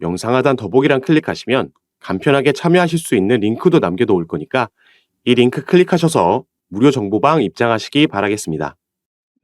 영상 하단 더보기란 클릭하시면 간편하게 참여하실 수 있는 링크도 남겨놓을 거니까 이 링크 클릭하셔서 무료 정보방 입장하시기 바라겠습니다.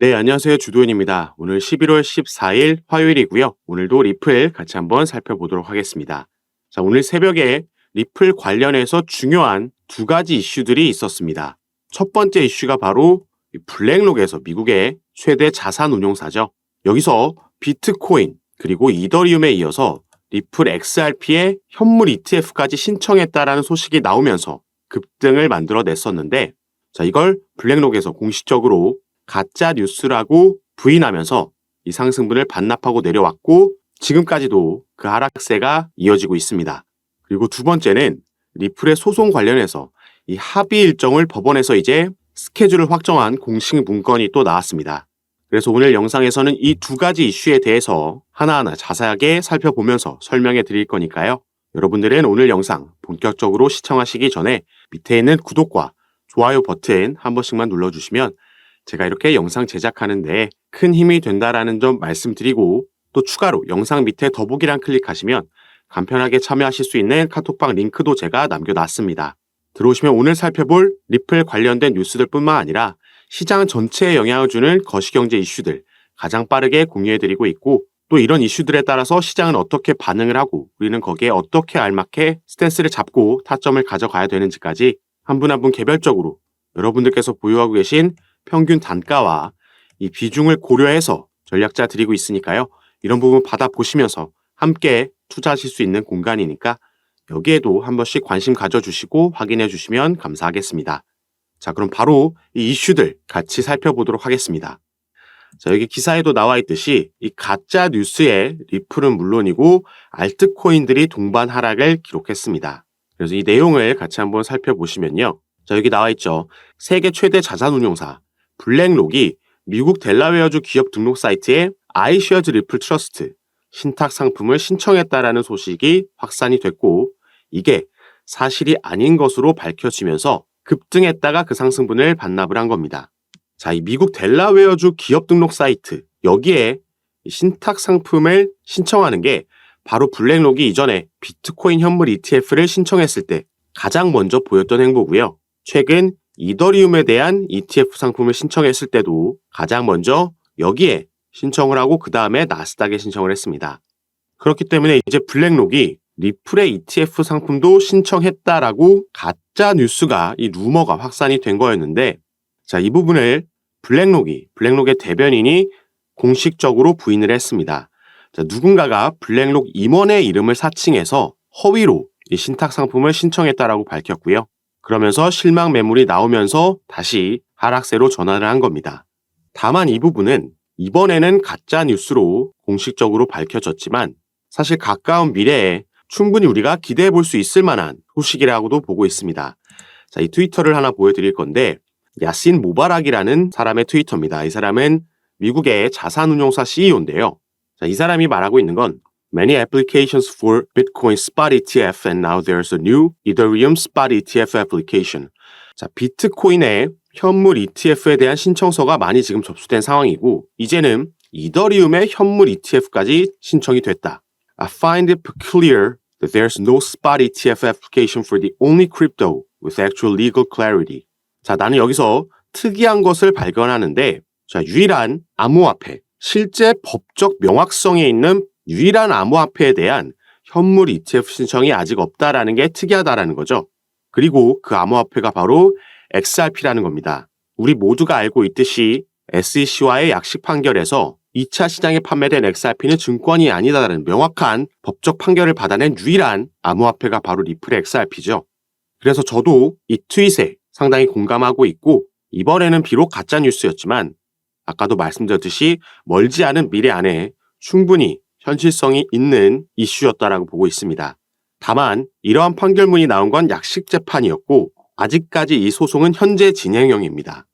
네, 안녕하세요. 주도현입니다. 오늘 11월 14일 화요일이고요. 오늘도 리플 같이 한번 살펴보도록 하겠습니다. 자, 오늘 새벽에 리플 관련해서 중요한 두 가지 이슈들이 있었습니다. 첫 번째 이슈가 바로 이 블랙록에서 미국의 최대 자산 운용사죠. 여기서 비트코인 그리고 이더리움에 이어서 리플 XRP의 현물 ETF까지 신청했다라는 소식이 나오면서 급등을 만들어냈었는데 자, 이걸 블랙록에서 공식적으로 가짜 뉴스라고 부인하면서 이 상승분을 반납하고 내려왔고 지금까지도 그 하락세가 이어지고 있습니다. 그리고 두 번째는 리플의 소송 관련해서 이 합의 일정을 법원에서 이제 스케줄을 확정한 공식 문건이 또 나왔습니다. 그래서 오늘 영상에서는 이 두 가지 이슈에 대해서 하나하나 자세하게 살펴보면서 설명해 드릴 거니까요. 여러분들은 오늘 영상 본격적으로 시청하시기 전에 밑에 있는 구독과 좋아요 버튼 한 번씩만 눌러주시면 제가 이렇게 영상 제작하는데 큰 힘이 된다라는 점 말씀드리고 또 추가로 영상 밑에 더보기란 클릭하시면 간편하게 참여하실 수 있는 카톡방 링크도 제가 남겨놨습니다. 들어오시면 오늘 살펴볼 리플 관련된 뉴스들 뿐만 아니라 시장 전체에 영향을 주는 거시경제 이슈들 가장 빠르게 공유해드리고 있고 또 이런 이슈들에 따라서 시장은 어떻게 반응을 하고 우리는 거기에 어떻게 알맞게 스탠스를 잡고 타점을 가져가야 되는지까지 한분 한분 개별적으로 여러분들께서 보유하고 계신 평균 단가와 이 비중을 고려해서 전략자 드리고 있으니까요. 이런 부분 받아보시면서 함께 투자하실 수 있는 공간이니까 여기에도 한 번씩 관심 가져주시고 확인해 주시면 감사하겠습니다. 자, 그럼 바로 이 이슈들 같이 살펴보도록 하겠습니다. 자, 여기 기사에도 나와 있듯이 이 가짜 뉴스에 리플은 물론이고 알트코인들이 동반 하락을 기록했습니다. 그래서 이 내용을 같이 한번 살펴보시면요. 자, 여기 나와 있죠. 세계 최대 자산 운용사 블랙록이 미국 델라웨어주 기업 등록 사이트에 아이쉐어즈 리플 트러스트 신탁 상품을 신청했다라는 소식이 확산이 됐고 이게 사실이 아닌 것으로 밝혀지면서 급등했다가 그 상승분을 반납을 한 겁니다. 자, 이 미국 델라웨어주 기업 등록 사이트 여기에 신탁 상품을 신청하는 게 바로 블랙록이 이전에 비트코인 현물 ETF를 신청했을 때 가장 먼저 보였던 행보고요. 최근 이더리움에 대한 ETF 상품을 신청했을 때도 가장 먼저 여기에 신청을 하고 그 다음에 나스닥에 신청을 했습니다. 그렇기 때문에 이제 블랙록이 리플의 ETF 상품도 신청했다라고 가짜 뉴스가 이 루머가 확산이 된 거였는데 자, 이 부분을 블랙록이 블랙록의 대변인이 공식적으로 부인을 했습니다. 자, 누군가가 블랙록 임원의 이름을 사칭해서 허위로 이 신탁 상품을 신청했다라고 밝혔고요. 그러면서 실망 매물이 나오면서 다시 하락세로 전환을 한 겁니다. 다만 이 부분은 이번에는 가짜 뉴스로 공식적으로 밝혀졌지만 사실 가까운 미래에 충분히 우리가 기대해 볼 수 있을 만한 소식이라고도 보고 있습니다. 자, 이 트위터를 하나 보여드릴 건데 야신 모바락이라는 사람의 트위터입니다. 이 사람은 미국의 자산운용사 CEO인데요. 자, 이 사람이 말하고 있는 건 Many applications for Bitcoin spot ETF and now there's a new Ethereum spot ETF application. 자, 비트코인의 현물 ETF에 대한 신청서가 많이 지금 접수된 상황이고 이제는 이더리움의 현물 ETF까지 신청이 됐다. I find it peculiar there's no spot ETF application for the only crypto with actual legal clarity. 자, 나는 여기서 특이한 것을 발견하는데 자, 유일한 암호화폐, 실제 법적 명확성에 있는 유일한 암호화폐에 대한 현물 ETF 신청이 아직 없다라는 게 특이하다라는 거죠. 그리고 그 암호화폐가 바로 XRP라는 겁니다. 우리 모두가 알고 있듯이 SEC와의 약식 판결에서 2차 시장에 판매된 XRP는 증권이 아니다라는 명확한 법적 판결을 받아낸 유일한 암호화폐가 바로 리플의 XRP죠. 그래서 저도 이 트윗에 상당히 공감하고 있고 이번에는 비록 가짜 뉴스였지만 아까도 말씀드렸듯이 멀지 않은 미래 안에 충분히 현실성이 있는 이슈였다라고 보고 있습니다. 다만 이러한 판결문이 나온 건 약식 재판이었고 아직까지 이 소송은 현재 진행형입니다.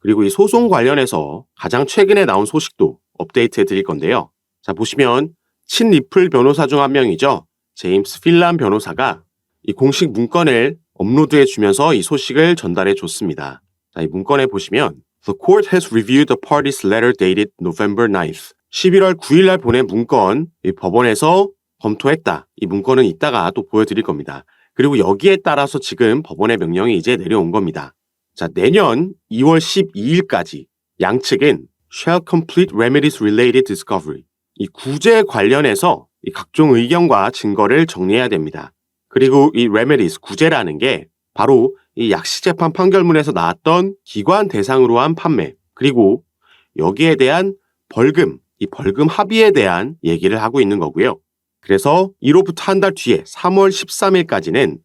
그리고 이 소송 관련해서 가장 최근에 나온 소식도 업데이트해 드릴 건데요. 자, 보시면 친 리플 변호사 중 한 명이죠. 제임스 필란 변호사가 이 공식 문건을 업로드해 주면서 이 소식을 전달해 줬습니다. 자, 이 문건에 보시면 The court has reviewed the party's letter dated November 9th. 11월 9일 날 보낸 문건, 이 법원에서 검토했다. 이 문건은 이따가 또 보여드릴 겁니다. 그리고 여기에 따라서 지금 법원의 명령이 이제 내려온 겁니다. 자, 내년 2월 12일까지 양측은 shall complete remedies related discovery. 이 구제 관련해서 이 각종 의견과 증거를 정리해야 됩니다. 그리고 이 remedies, 구제라는 게 바로 이 약식재판 판결문에서 나왔던 기관 대상으로 한 판매, 그리고 여기에 대한 벌금, 이 벌금 합의에 대한 얘기를 하고 있는 거고요. 그래서 이로부터 한 달 뒤에 3월 13일까지는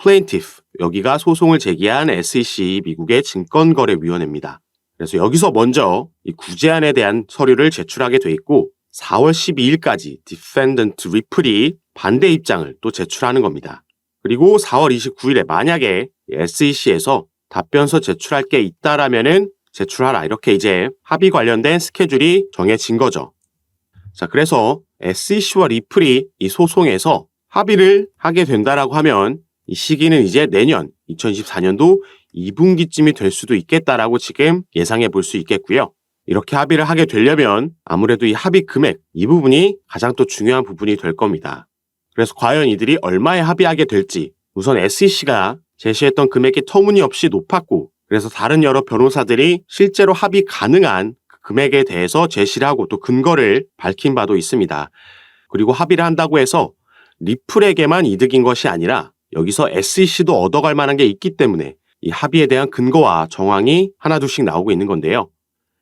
plaintiff, 여기가 소송을 제기한 SEC 미국의 증권거래위원회입니다. 그래서 여기서 먼저 이 구제안에 대한 서류를 제출하게 돼 있고 4월 12일까지 defendant 리플이 반대 입장을 또 제출하는 겁니다. 그리고 4월 29일에 만약에 SEC에서 답변서 제출할 게 있다라면은 제출하라. 이렇게 이제 합의 관련된 스케줄이 정해진 거죠. 자, 그래서 SEC와 리플이 이 소송에서 합의를 하게 된다라고 하면 이 시기는 이제 내년 2024년도 2분기쯤이 될 수도 있겠다라고 지금 예상해 볼 수 있겠고요. 이렇게 합의를 하게 되려면 아무래도 이 합의 금액 이 부분이 가장 또 중요한 부분이 될 겁니다. 그래서 과연 이들이 얼마에 합의하게 될지 우선 SEC가 제시했던 금액이 터무니없이 높았고 그래서 다른 여러 변호사들이 실제로 합의 가능한 그 금액에 대해서 제시를 하고 또 근거를 밝힌 바도 있습니다. 그리고 합의를 한다고 해서 리플에게만 이득인 것이 아니라 여기서 SEC도 얻어갈 만한 게 있기 때문에 이 합의에 대한 근거와 정황이 하나둘씩 나오고 있는 건데요.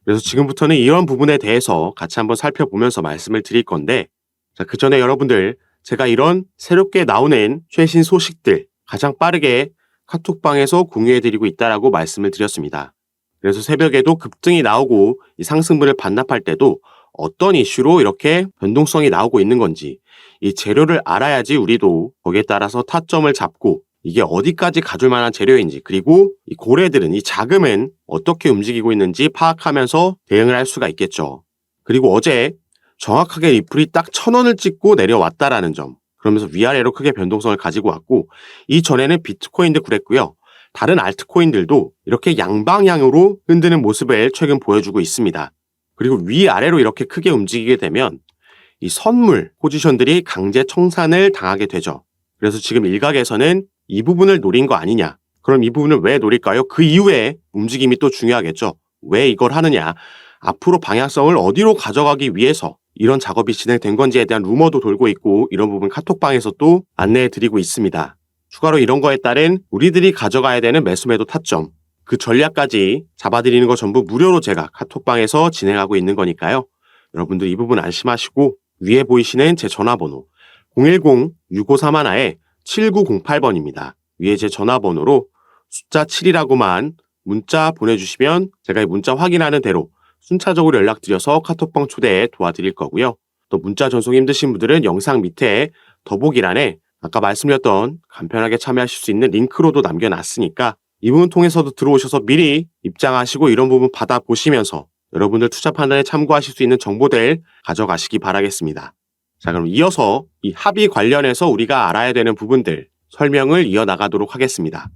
그래서 지금부터는 이런 부분에 대해서 같이 한번 살펴보면서 말씀을 드릴 건데, 자, 그 전에 여러분들, 제가 이런 새롭게 나오는 최신 소식들 가장 빠르게 카톡방에서 공유해드리고 있다라고 말씀을 드렸습니다. 그래서 새벽에도 급등이 나오고 이 상승분을 반납할 때도 어떤 이슈로 이렇게 변동성이 나오고 있는 건지 이 재료를 알아야지 우리도 거기에 따라서 타점을 잡고 이게 어디까지 가줄 만한 재료인지 그리고 이 고래들은 이 자금은 어떻게 움직이고 있는지 파악하면서 대응을 할 수가 있겠죠. 그리고 어제 정확하게 리플이 딱 천 원을 찍고 내려왔다라는 점. 그러면서 위아래로 크게 변동성을 가지고 왔고 이전에는 비트코인도 그랬고요. 다른 알트코인들도 이렇게 양방향으로 흔드는 모습을 최근 보여주고 있습니다. 그리고 위아래로 이렇게 크게 움직이게 되면 이 선물 포지션들이 강제 청산을 당하게 되죠. 그래서 지금 일각에서는 이 부분을 노린 거 아니냐. 그럼 이 부분을 왜 노릴까요? 그 이후에 움직임이 또 중요하겠죠. 왜 이걸 하느냐. 앞으로 방향성을 어디로 가져가기 위해서 이런 작업이 진행된 건지에 대한 루머도 돌고 있고 이런 부분 카톡방에서 또 안내해 드리고 있습니다. 추가로 이런 거에 따른 우리들이 가져가야 되는 매수매도 타점, 그 전략까지 잡아드리는 거 전부 무료로 제가 카톡방에서 진행하고 있는 거니까요. 여러분들 이 부분 안심하시고 위에 보이시는 제 전화번호 010-6531에 7908번입니다. 위에 제 전화번호로 숫자 7이라고만 문자 보내주시면 제가 이 문자 확인하는 대로 순차적으로 연락드려서 카톡방 초대에 도와드릴 거고요. 또 문자 전송 힘드신 분들은 영상 밑에 더보기란에 아까 말씀드렸던 간편하게 참여하실 수 있는 링크로도 남겨놨으니까 이 부분 통해서도 들어오셔서 미리 입장하시고 이런 부분 받아보시면서 여러분들 투자 판단에 참고하실 수 있는 정보들 가져가시기 바라겠습니다. 자, 그럼 이어서 이 합의 관련해서 우리가 알아야 되는 부분들 설명을 이어나가도록 하겠습니다.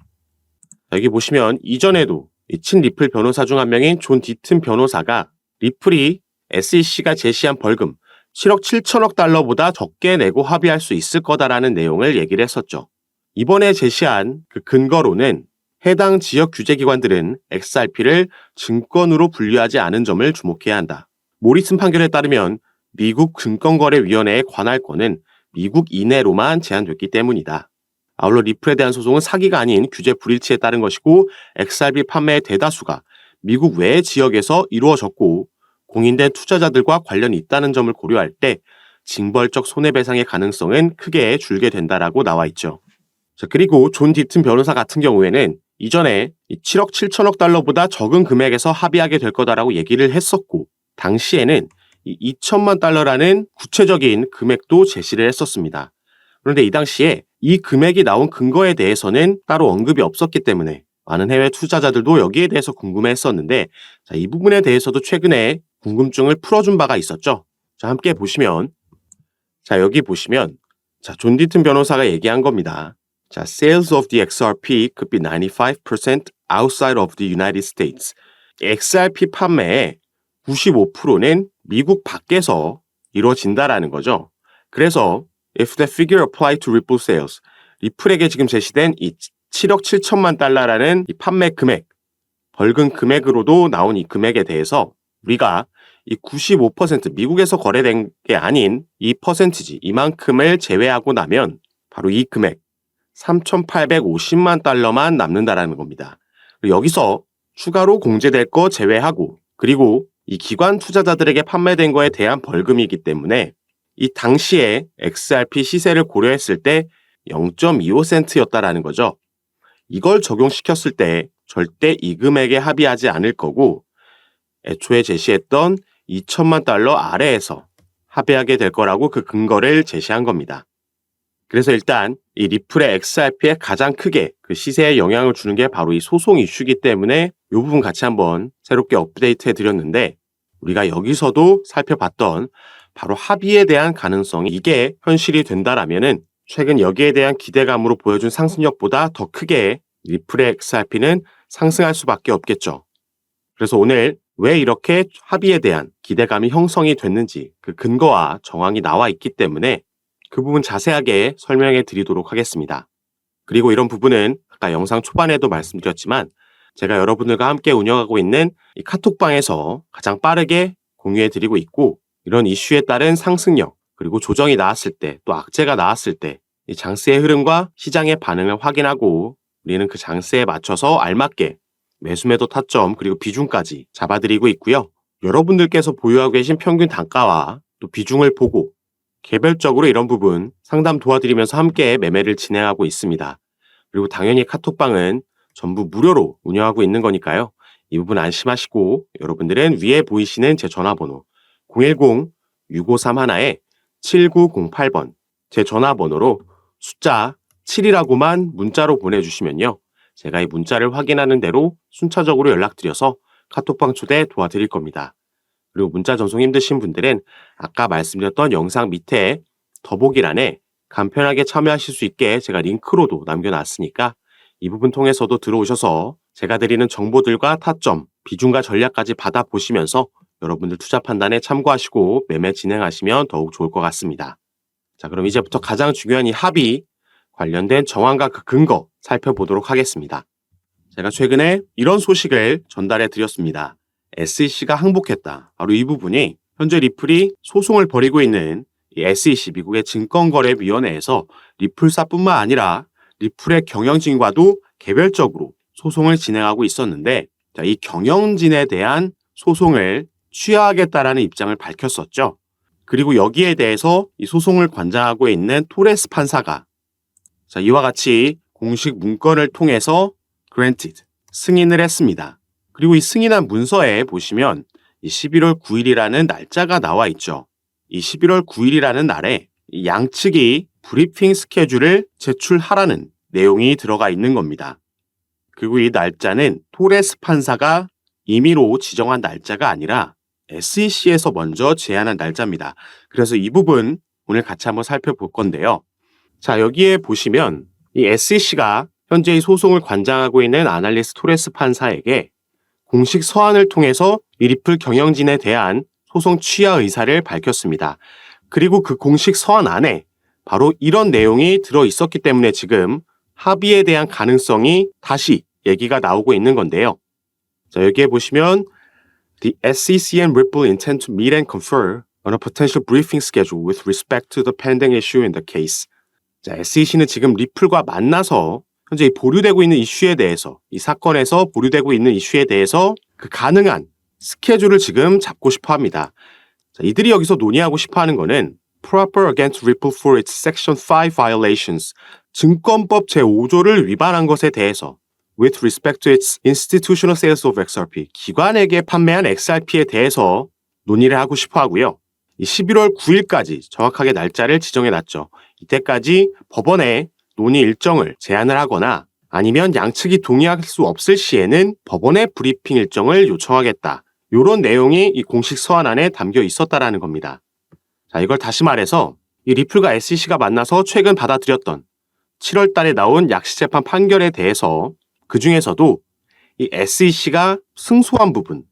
여기 보시면 이전에도 이친 리플 변호사 중 한 명인 존 디튼 변호사가 리플이 SEC가 제시한 벌금 7억 7천억 달러보다 적게 내고 합의할 수 있을 거다라는 내용을 얘기를 했었죠. 이번에 제시한 그 근거로는 해당 지역 규제기관들은 XRP를 증권으로 분류하지 않은 점을 주목해야 한다. 모리슨 판결에 따르면 미국 증권거래위원회의 관할권은 미국 이내로만 제한됐기 때문이다. 아울러 리플에 대한 소송은 사기가 아닌 규제 불일치에 따른 것이고 XRP 판매의 대다수가 미국 외 지역에서 이루어졌고 공인된 투자자들과 관련이 있다는 점을 고려할 때 징벌적 손해배상의 가능성은 크게 줄게 된다라고 나와 있죠. 자, 그리고 존 디튼 변호사 같은 경우에는 이전에 7억 7천억 달러보다 적은 금액에서 합의하게 될 거다라고 얘기를 했었고 당시에는 2천만 달러라는 구체적인 금액도 제시를 했었습니다. 그런데 이 당시에 이 금액이 나온 근거에 대해서는 따로 언급이 없었기 때문에 많은 해외 투자자들도 여기에 대해서 궁금해 했었는데 자, 이 부분에 대해서도 최근에 궁금증을 풀어준 바가 있었죠. 자, 함께 보시면 자, 여기 보시면 자, 존 디튼 변호사가 얘기한 겁니다. 자, sales of the XRP could be 95% outside of the United States. XRP 판매의 95%는 미국 밖에서 이루어진다라는 거죠. 그래서 if the figure applied to Ripple sales, 리플에게 지금 제시된 이 7억 7천만 달러라는 이 판매 금액, 벌금 금액으로도 나온 이 금액에 대해서 우리가 이 95% 미국에서 거래된 게 아닌 이 퍼센티지 이만큼을 제외하고 나면 바로 이 금액 3,850만 달러만 남는다라는 겁니다. 여기서 추가로 공제될 거 제외하고 그리고 이 기관 투자자들에게 판매된 거에 대한 벌금이기 때문에 이 당시에 XRP 시세를 고려했을 때 0.25센트였다라는 거죠. 이걸 적용시켰을 때 절대 이 금액에 합의하지 않을 거고 애초에 제시했던 2천만 달러 아래에서 합의하게 될 거라고 그 근거를 제시한 겁니다. 그래서 일단 이 리플의 XRP에 가장 크게 그 시세에 영향을 주는 게 바로 이 소송 이슈이기 때문에 이 부분 같이 한번 새롭게 업데이트 해드렸는데 우리가 여기서도 살펴봤던 바로 합의에 대한 가능성이 이게 현실이 된다라면은 최근 여기에 대한 기대감으로 보여준 상승력보다 더 크게 리플의 XRP는 상승할 수밖에 없겠죠. 그래서 오늘 왜 이렇게 합의에 대한 기대감이 형성이 됐는지 그 근거와 정황이 나와 있기 때문에 그 부분 자세하게 설명해 드리도록 하겠습니다. 그리고 이런 부분은 아까 영상 초반에도 말씀드렸지만 제가 여러분들과 함께 운영하고 있는 이 카톡방에서 가장 빠르게 공유해 드리고 있고 이런 이슈에 따른 상승력 그리고 조정이 나왔을 때 또 악재가 나왔을 때 이 장세의 흐름과 시장의 반응을 확인하고 우리는 그 장세에 맞춰서 알맞게 매수매도 타점 그리고 비중까지 잡아드리고 있고요. 여러분들께서 보유하고 계신 평균 단가와 또 비중을 보고 개별적으로 이런 부분 상담 도와드리면서 함께 매매를 진행하고 있습니다. 그리고 당연히 카톡방은 전부 무료로 운영하고 있는 거니까요. 이 부분 안심하시고 여러분들은 위에 보이시는 제 전화번호 010-6531에 7908번 제 전화번호로 숫자 7이라고만 문자로 보내주시면요. 제가 이 문자를 확인하는 대로 순차적으로 연락드려서 카톡방 초대 도와드릴 겁니다. 그리고 문자 전송 힘드신 분들은 아까 말씀드렸던 영상 밑에 더보기란에 간편하게 참여하실 수 있게 제가 링크로도 남겨놨으니까 이 부분 통해서도 들어오셔서 제가 드리는 정보들과 타점, 비중과 전략까지 받아보시면서 여러분들 투자 판단에 참고하시고 매매 진행하시면 더욱 좋을 것 같습니다. 자, 그럼 이제부터 가장 중요한 이 합의 관련된 정황과 그 근거 살펴보도록 하겠습니다. 제가 최근에 이런 소식을 전달해 드렸습니다. SEC가 항복했다. 바로 이 부분이 현재 리플이 소송을 벌이고 있는 이 SEC 미국의 증권거래위원회에서 리플사뿐만 아니라 리플의 경영진과도 개별적으로 소송을 진행하고 있었는데 자, 이 경영진에 대한 소송을 취하하겠다라는 입장을 밝혔었죠. 그리고 여기에 대해서 이 소송을 관장하고 있는 토레스 판사가 자, 이와 같이 공식 문건을 통해서 granted 승인을 했습니다. 그리고 이 승인한 문서에 보시면 이 11월 9일이라는 날짜가 나와 있죠. 이 11월 9일이라는 날에 양측이 브리핑 스케줄을 제출하라는 내용이 들어가 있는 겁니다. 그리고 이 날짜는 토레스 판사가 임의로 지정한 날짜가 아니라 SEC에서 먼저 제안한 날짜입니다. 그래서 이 부분 오늘 같이 한번 살펴볼 건데요. 자, 여기에 보시면 이 SEC가 현재 이 소송을 관장하고 있는 아날리스 토레스 판사에게 공식 서한을 통해서 이 리플 경영진에 대한 소송 취하 의사를 밝혔습니다. 그리고 그 공식 서한 안에 바로 이런 내용이 들어 있었기 때문에 지금 합의에 대한 가능성이 다시 얘기가 나오고 있는 건데요. 자, 여기에 보시면 The SEC and Ripple intend to meet and confer on a potential briefing schedule with respect to the pending issue in the case. 자, SEC는 지금 리플과 만나서 현재 보류되고 있는 이슈에 대해서 이 사건에서 보류되고 있는 이슈에 대해서 그 가능한 스케줄을 지금 잡고 싶어 합니다. 자, 이들이 여기서 논의하고 싶어 하는 거는 proper against Ripple for its section 5 violations 증권법 제5조를 위반한 것에 대해서 with respect to its institutional sales of XRP 기관에게 판매한 XRP에 대해서 논의를 하고 싶어 하고요. 11월 9일까지 정확하게 날짜를 지정해 놨죠. 이때까지 법원에 논의 일정을 제안을 하거나 아니면 양측이 동의할 수 없을 시에는 법원의 브리핑 일정을 요청하겠다. 이런 내용이 이 공식 서한 안에 담겨 있었다라는 겁니다. 자, 이걸 다시 말해서 이 리플과 SEC가 만나서 최근 받아들였던 7월 달에 나온 약식재판 판결에 대해서 그 중에서도 이 SEC가 승소한 부분,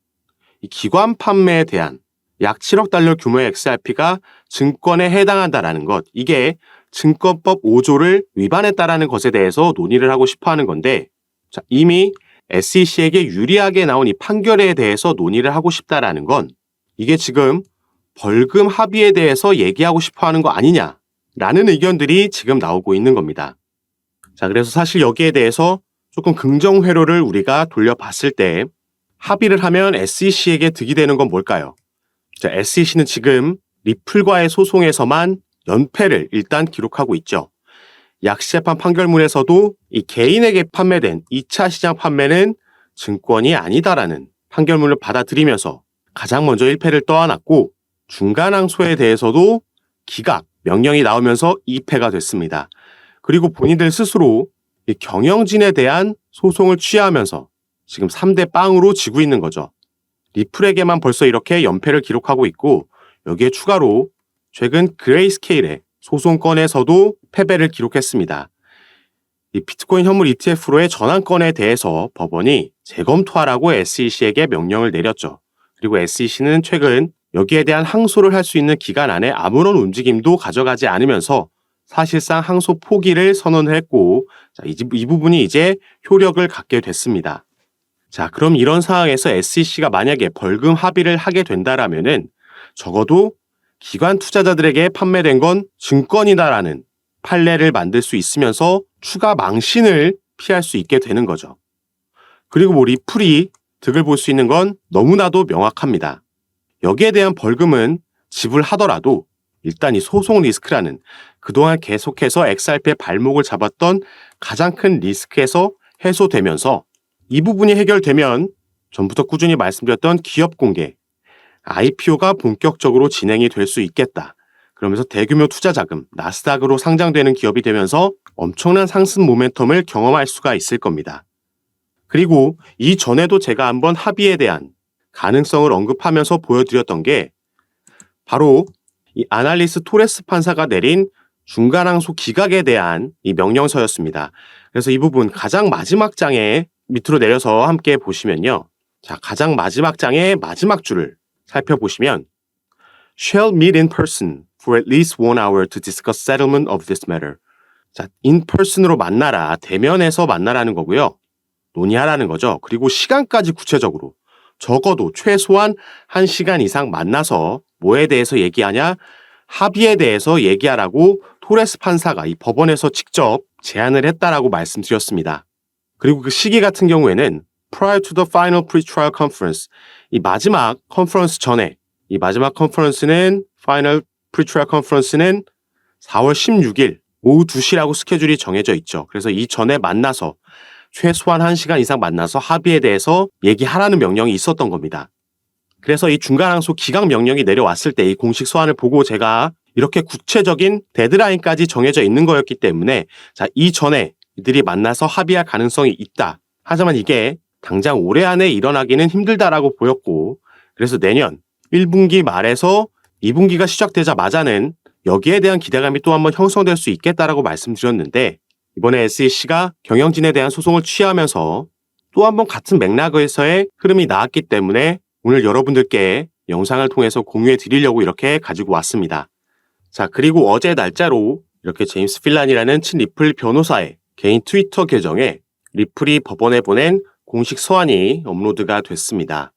이 기관 판매에 대한 약 7억 달러 규모의 XRP가 증권에 해당한다라는 것, 이게 증권법 5조를 위반했다라는 것에 대해서 논의를 하고 싶어 하는 건데, 자, 이미 SEC에게 유리하게 나온 이 판결에 대해서 논의를 하고 싶다라는 건 이게 지금 벌금 합의에 대해서 얘기하고 싶어 하는 거 아니냐라는 의견들이 지금 나오고 있는 겁니다. 자, 그래서 사실 여기에 대해서 조금 긍정 회로를 우리가 돌려봤을 때 합의를 하면 SEC에게 득이 되는 건 뭘까요? 자, SEC는 지금 리플과의 소송에서만 연패를 일단 기록하고 있죠. 약시재판 판결문에서도 이 개인에게 판매된 2차 시장 판매는 증권이 아니다라는 판결문을 받아들이면서 가장 먼저 1패를 떠안았고 중간 항소에 대해서도 기각, 명령이 나오면서 2패가 됐습니다. 그리고 본인들 스스로 이 경영진에 대한 소송을 취하하면서 지금 3대 빵으로 지고 있는 거죠. 리플에게만 벌써 이렇게 연패를 기록하고 있고 여기에 추가로 최근 그레이스케일의 소송건에서도 패배를 기록했습니다. 이 비트코인 현물 ETF로의 전환건에 대해서 법원이 재검토하라고 SEC에게 명령을 내렸죠. 그리고 SEC는 최근 여기에 대한 항소를 할 수 있는 기간 안에 아무런 움직임도 가져가지 않으면서 사실상 항소 포기를 선언했고 자, 이, 이 부분이 이제 효력을 갖게 됐습니다. 자, 그럼 이런 상황에서 SEC가 만약에 벌금 합의를 하게 된다라면은 적어도 기관 투자자들에게 판매된 건 증권이다라는 판례를 만들 수 있으면서 추가 망신을 피할 수 있게 되는 거죠. 그리고 뭐 리플이 득을 볼 수 있는 건 너무나도 명확합니다. 여기에 대한 벌금은 지불하더라도 일단 이 소송 리스크라는 그동안 계속해서 XRP의 발목을 잡았던 가장 큰 리스크에서 해소되면서 이 부분이 해결되면 전부터 꾸준히 말씀드렸던 기업 공개, IPO가 본격적으로 진행이 될 수 있겠다. 그러면서 대규모 투자 자금, 나스닥으로 상장되는 기업이 되면서 엄청난 상승 모멘텀을 경험할 수가 있을 겁니다. 그리고 이전에도 제가 한번 합의에 대한 가능성을 언급하면서 보여드렸던 게 바로 이 아날리스 토레스 판사가 내린 중간항소 기각에 대한 이 명령서였습니다. 그래서 이 부분 가장 마지막 장에 밑으로 내려서 함께 보시면요. 자, 가장 마지막 장의 마지막 줄을 살펴보시면 shall meet in person for at least one hour to discuss settlement of this matter. 자, in person으로 만나라. 대면에서 만나라는 거고요. 논의하라는 거죠. 그리고 시간까지 구체적으로 적어도 최소한 1시간 이상 만나서 뭐에 대해서 얘기하냐? 합의에 대해서 얘기하라고 토레스 판사가 이 법원에서 직접 제안을 했다라고 말씀드렸습니다. 그리고 그 시기 같은 경우에는 prior to the final pre-trial conference 이 마지막 컨퍼런스 전에 이 마지막 컨퍼런스는 final pre-trial conference는 4월 16일 오후 2시라고 스케줄이 정해져 있죠. 그래서 이 전에 만나서 최소한 1시간 이상 만나서 합의에 대해서 얘기하라는 명령이 있었던 겁니다. 그래서 이 중간 항소 기각 명령이 내려왔을 때 이 공식 소환을 보고 제가 이렇게 구체적인 데드라인까지 정해져 있는 거였기 때문에 자, 이전에 이들이 만나서 합의할 가능성이 있다. 하지만 이게 당장 올해 안에 일어나기는 힘들다라고 보였고 그래서 내년 1분기 말에서 2분기가 시작되자마자는 여기에 대한 기대감이 또 한번 형성될 수 있겠다라고 말씀드렸는데 이번에 SEC가 경영진에 대한 소송을 취하면서 또 한번 같은 맥락에서의 흐름이 나왔기 때문에 오늘 여러분들께 영상을 통해서 공유해 드리려고 이렇게 가지고 왔습니다. 자, 그리고 어제 날짜로 이렇게 제임스 필란이라는 친리플 변호사의 개인 트위터 계정에 리플이 법원에 보낸 공식 서한이 업로드가 됐습니다.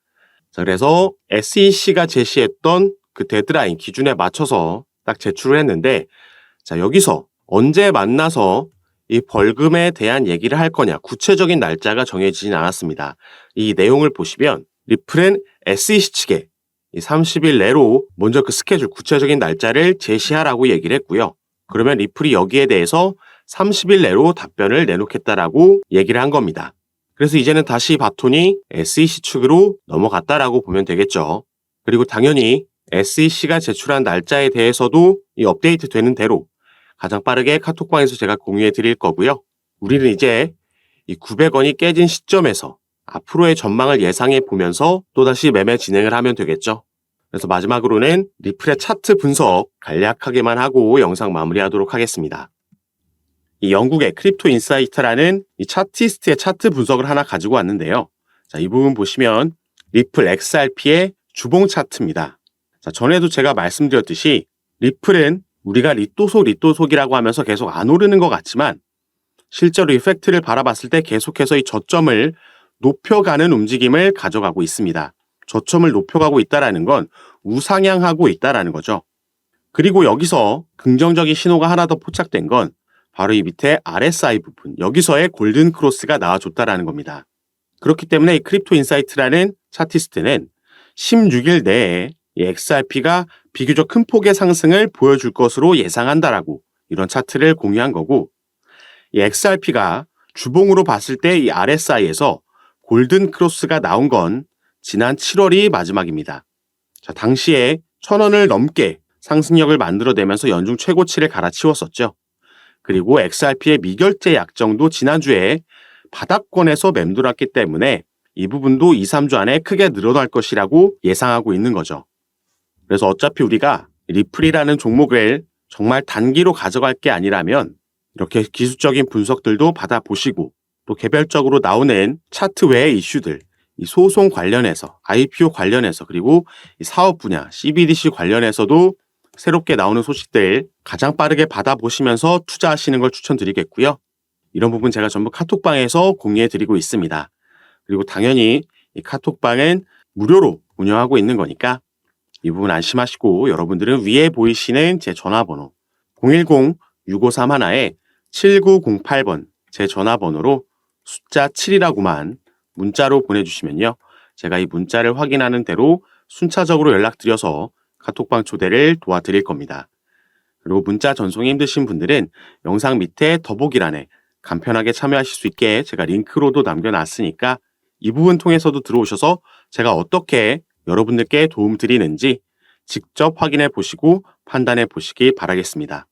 자, 그래서 SEC가 제시했던 그 데드라인 기준에 맞춰서 딱 제출을 했는데, 자, 여기서 언제 만나서 이 벌금에 대한 얘기를 할 거냐, 구체적인 날짜가 정해지진 않았습니다. 이 내용을 보시면 리플은 SEC 측에 이 30일 내로 먼저 그 스케줄 구체적인 날짜를 제시하라고 얘기를 했고요. 그러면 리플이 여기에 대해서 30일 내로 답변을 내놓겠다라고 얘기를 한 겁니다. 그래서 이제는 다시 바톤이 SEC 측으로 넘어갔다라고 보면 되겠죠. 그리고 당연히 SEC가 제출한 날짜에 대해서도 이 업데이트 되는 대로 가장 빠르게 카톡방에서 제가 공유해 드릴 거고요. 우리는 이제 이 900원이 깨진 시점에서 앞으로의 전망을 예상해 보면서 또다시 매매 진행을 하면 되겠죠. 그래서 마지막으로는 리플의 차트 분석 간략하게만 하고 영상 마무리하도록 하겠습니다. 이 영국의 크립토 인사이트라는 이 차티스트의 차트 분석을 하나 가지고 왔는데요. 자, 이 부분 보시면 리플 XRP의 주봉 차트입니다. 자, 전에도 제가 말씀드렸듯이 리플은 우리가 리또속 리또속이라고 하면서 계속 안 오르는 것 같지만 실제로 이 팩트를 바라봤을 때 계속해서 이 저점을 높여가는 움직임을 가져가고 있습니다. 저점을 높여가고 있다라는 건 우상향하고 있다라는 거죠. 그리고 여기서 긍정적인 신호가 하나 더 포착된 건 바로 이 밑에 RSI 부분, 여기서의 골든 크로스가 나와줬다라는 겁니다. 그렇기 때문에 이 크립토 인사이트라는 차티스트는 16일 내에 이 XRP가 비교적 큰 폭의 상승을 보여줄 것으로 예상한다라고 이런 차트를 공유한 거고 이 XRP가 주봉으로 봤을 때 이 RSI에서 골든 크로스가 나온 건 지난 7월이 마지막입니다. 자, 당시에 1000원을 넘게 상승력을 만들어내면서 연중 최고치를 갈아치웠었죠. 그리고 XRP의 미결제 약정도 지난주에 바닥권에서 맴돌았기 때문에 이 부분도 2, 3주 안에 크게 늘어날 것이라고 예상하고 있는 거죠. 그래서 어차피 우리가 리플이라는 종목을 정말 단기로 가져갈 게 아니라면 이렇게 기술적인 분석들도 받아보시고 또 개별적으로 나오는 차트 외의 이슈들, 이 소송 관련해서, IPO 관련해서, 그리고 이 사업 분야, CBDC 관련해서도 새롭게 나오는 소식들 가장 빠르게 받아보시면서 투자하시는 걸 추천드리겠고요. 이런 부분 제가 전부 카톡방에서 공유해 드리고 있습니다. 그리고 당연히 이 카톡방은 무료로 운영하고 있는 거니까 이 부분 안심하시고 여러분들은 위에 보이시는 제 전화번호 010-653 하나에 7908번 제 전화번호로 숫자 7이라고만 문자로 보내주시면요. 제가 이 문자를 확인하는 대로 순차적으로 연락드려서 카톡방 초대를 도와드릴 겁니다. 그리고 문자 전송이 힘드신 분들은 영상 밑에 더보기란에 간편하게 참여하실 수 있게 제가 링크로도 남겨놨으니까 이 부분 통해서도 들어오셔서 제가 어떻게 여러분들께 도움 드리는지 직접 확인해 보시고 판단해 보시기 바라겠습니다.